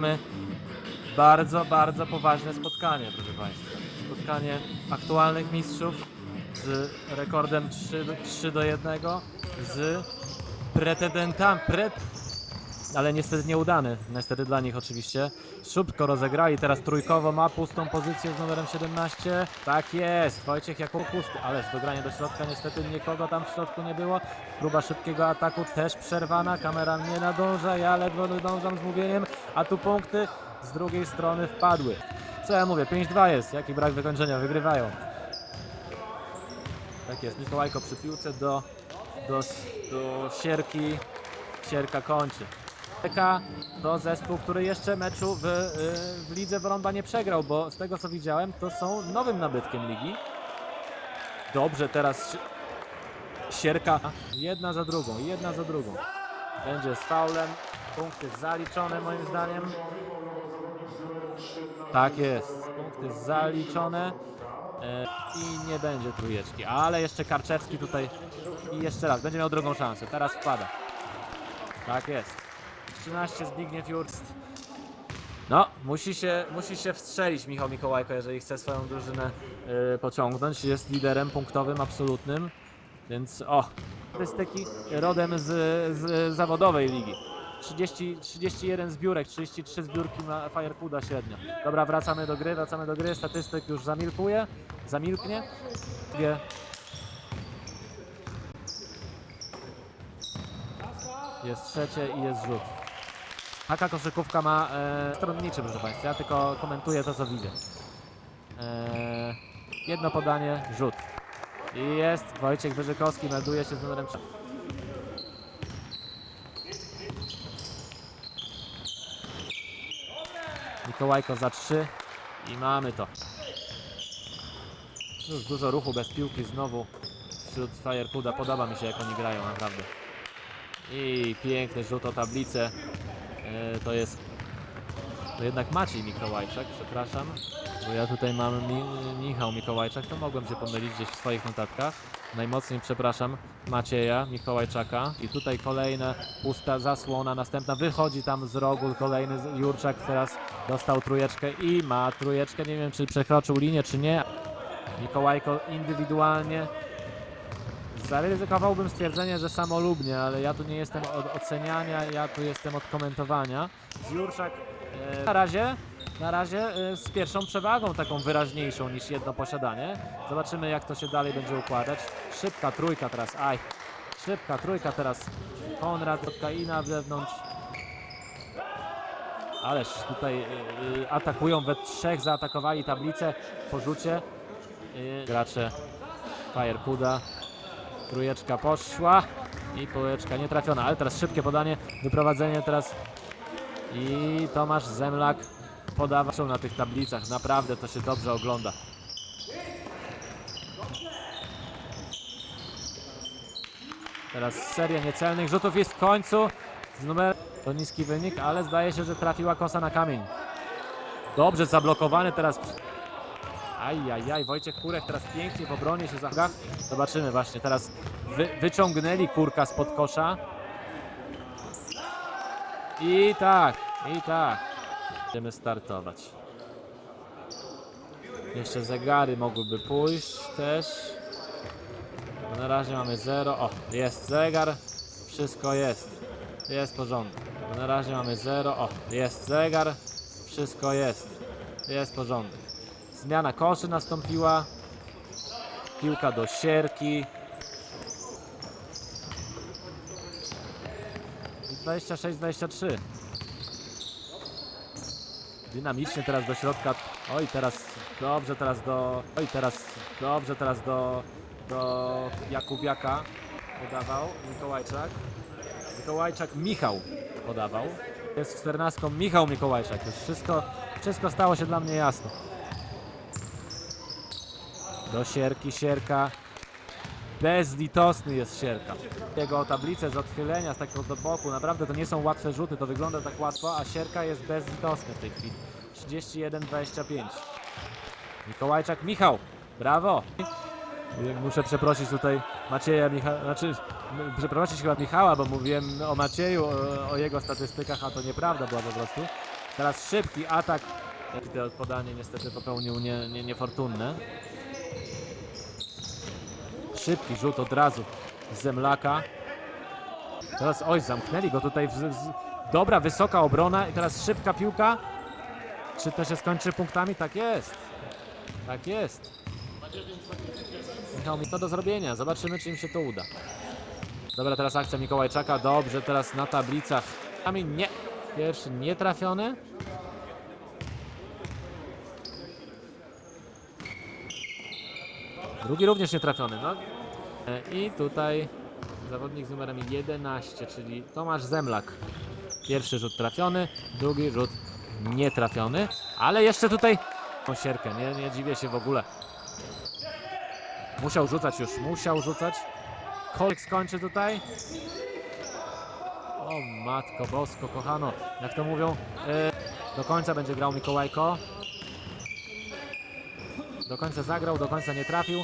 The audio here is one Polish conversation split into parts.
Mamy bardzo, bardzo poważne spotkanie, proszę Państwa. Spotkanie aktualnych mistrzów z rekordem 3, do- 3 do 1 z pretendentami, pret... ale niestety nieudany, niestety dla nich oczywiście. Szybko rozegrali, teraz trójkowo ma pustą pozycję z numerem 17. Tak jest, Wojciech jako pusty, ale dogranie do środka niestety nikogo tam w środku nie było. Próba szybkiego ataku też przerwana, kamera nie nadąża, ja ledwo nadążam z mówieniem, a tu punkty z drugiej strony wpadły. Co ja mówię, 5-2 jest, jaki brak wykończenia, wygrywają. Tak jest, Mikołajko przy piłce do, do, do Sierki, Sierka kończy. Sierka to zespół, który jeszcze meczu w, y, w lidze Wrąba nie przegrał, bo z tego co widziałem, to są nowym nabytkiem ligi. Dobrze, teraz Si- Sierka jedna za drugą, jedna za drugą. Będzie z faulem, punkty zaliczone moim zdaniem. Tak jest, punkty zaliczone. E, I nie będzie trójeczki, ale jeszcze Karczewski tutaj i jeszcze raz, będzie miał drugą szansę, teraz wpada. Tak jest. 13 Zbigniew Jurst. No, musi się, musi się wstrzelić Michał Mikołajko, jeżeli chce swoją drużynę y, pociągnąć. Jest liderem punktowym absolutnym, więc o, statystyki rodem z, z zawodowej ligi. 30, 31 zbiórek, 33 zbiórki ma Firepuda średnio. Dobra, wracamy do gry, wracamy do gry. Statystyk już zamilkuje, zamilknie. Drugie. Jest trzecie i jest rzut. Taka koszykówka ma e, stronniczy, proszę Państwa. Ja tylko komentuję to, co widzę. E, jedno podanie, rzut. I jest. Wojciech Wyżykowski melduje się z numerem 3. Mikołajko za 3 i mamy to. Już dużo ruchu bez piłki znowu wśród Firepuda. Podoba mi się jak oni grają naprawdę. I piękny rzut o tablicę. E, to jest to jednak Maciej Mikołajczak, przepraszam. Bo ja tutaj mam Mi Michał Mikołajczak, to mogłem się pomylić gdzieś w swoich notatkach. Najmocniej przepraszam Macieja Mikołajczaka. I tutaj kolejna pusta zasłona, następna wychodzi tam z rogu, kolejny Jurczak teraz dostał trójeczkę i ma trójeczkę. Nie wiem czy przekroczył linię czy nie. Mikołajko indywidualnie Zaryzykowałbym stwierdzenie, że samolubnie, ale ja tu nie jestem od oceniania, ja tu jestem od komentowania. Jurczak e, na razie, na razie e, z pierwszą przewagą, taką wyraźniejszą niż jedno posiadanie. Zobaczymy jak to się dalej będzie układać. Szybka trójka teraz, aj. Szybka trójka teraz. Konrad, Kaina wewnątrz. Ależ tutaj e, atakują we trzech, zaatakowali tablicę po rzucie. Gracze Firepuda. Trójeczka poszła i półeczka nie trafiona, ale teraz szybkie podanie, wyprowadzenie teraz i Tomasz Zemlak podawał na tych tablicach, naprawdę to się dobrze ogląda. Teraz seria niecelnych rzutów jest w końcu z numer to niski wynik, ale zdaje się, że trafiła kosa na kamień. Dobrze zablokowany teraz Ajajaj, Wojciech Kurek teraz pięknie w obronie się zachował. Zobaczymy właśnie, teraz wy, wyciągnęli Kurka spod kosza. I tak, i tak. Będziemy startować. Jeszcze zegary mogłyby pójść też. Na razie mamy 0. O, jest zegar. Wszystko jest. Jest porządek. Na razie mamy 0. O, jest zegar. Wszystko jest. Jest porządek. Zmiana koszy nastąpiła. Piłka do sierki. I 26-23. Dynamicznie teraz do środka. Oj, teraz dobrze teraz do. Oj, teraz dobrze teraz do. Do Jakubiaka podawał Mikołajczak. Mikołajczak Michał podawał. Jest 14 Michał Mikołajczak. Już wszystko, wszystko stało się dla mnie jasne. Do sierki, sierka. Bezlitosny jest sierka. Jego tablicę z odchylenia, z takiego do boku, naprawdę to nie są łatwe rzuty, to wygląda tak łatwo, a sierka jest bezlitosny w tej chwili. 31-25. Mikołajczak, Michał, brawo! Muszę przeprosić tutaj Macieja Michała, znaczy przeprosić chyba Michała, bo mówiłem o Macieju, o, o jego statystykach, a to nieprawda była po prostu. Teraz szybki atak. Podanie niestety popełnił nie, nie, niefortunne. Szybki rzut od razu Zemlaka. Teraz, oj, zamknęli go tutaj. Dobra, wysoka obrona i teraz szybka piłka. Czy to się skończy punktami? Tak jest. Tak jest. Michał, mi to do zrobienia. Zobaczymy, czy im się to uda. Dobra, teraz akcja Mikołajczaka. Dobrze, teraz na tablicach. Nie. Pierwszy nie trafiony. Drugi również nie trafiony. No. I tutaj zawodnik z numerem 11, czyli Tomasz Zemlak. Pierwszy rzut trafiony, drugi rzut nie trafiony, ale jeszcze tutaj tą sierkę, nie, nie dziwię się w ogóle. Musiał rzucać już, musiał rzucać. Kolek skończy tutaj. O matko bosko, kochano, jak to mówią, e, do końca będzie grał Mikołajko. Do końca zagrał, do końca nie trafił.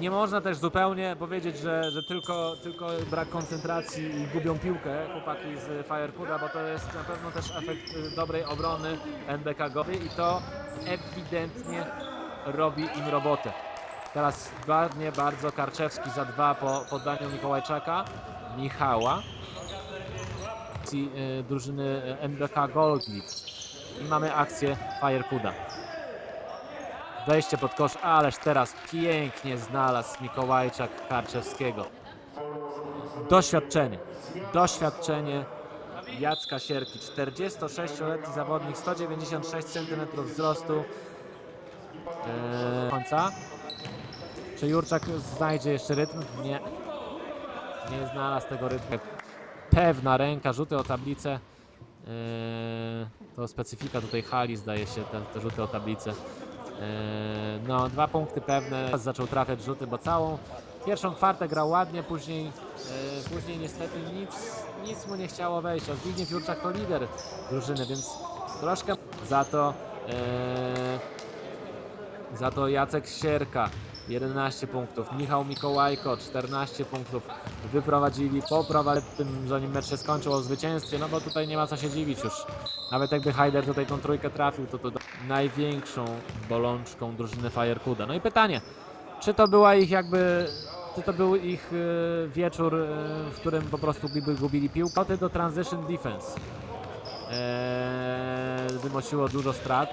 Nie można też zupełnie powiedzieć, że, że tylko, tylko brak koncentracji i gubią piłkę chłopaki z Firecuda, bo to jest na pewno też efekt y, dobrej obrony NBK-gowej i to ewidentnie robi im robotę. Teraz ładnie bardzo Karczewski za dwa po poddaniu Mikołajczaka, Michała y, drużyny NBK Goldlift. I mamy akcję Firecuda. Wejście pod kosz, ależ teraz pięknie znalazł Mikołajczak Karczewskiego. Doświadczenie. Doświadczenie Jacka Sierki. 46-letni zawodnik, 196 cm wzrostu. Eee, końca. Czy Jurczak znajdzie jeszcze rytm? Nie. Nie znalazł tego rytmu. Pewna ręka, rzuty o tablicę. Eee, to specyfika tutaj hali, zdaje się, te, te rzuty o tablicę. Eee, No, dwa punkty pewne. Zaczął trafiać rzuty, bo całą pierwszą kwartę grał ładnie, później, e, później niestety nic, nic mu nie chciało wejść. A Zbigniew Jurczak to lider drużyny, więc troszkę za to e, za to Jacek Sierka 11 punktów, Michał Mikołajko 14 punktów wyprowadzili, poprowadzili tym, zanim mecz się skończył o zwycięstwie, no bo tutaj nie ma co się dziwić już. Nawet jakby Haider tutaj tą trójkę trafił, to to największą bolączką drużyny Firecuda. No i pytanie, czy to była ich jakby, czy to był ich e, wieczór, e, w którym po prostu gubi- gubili piłkę? Do transition defense. Eee, wynosiło dużo strat.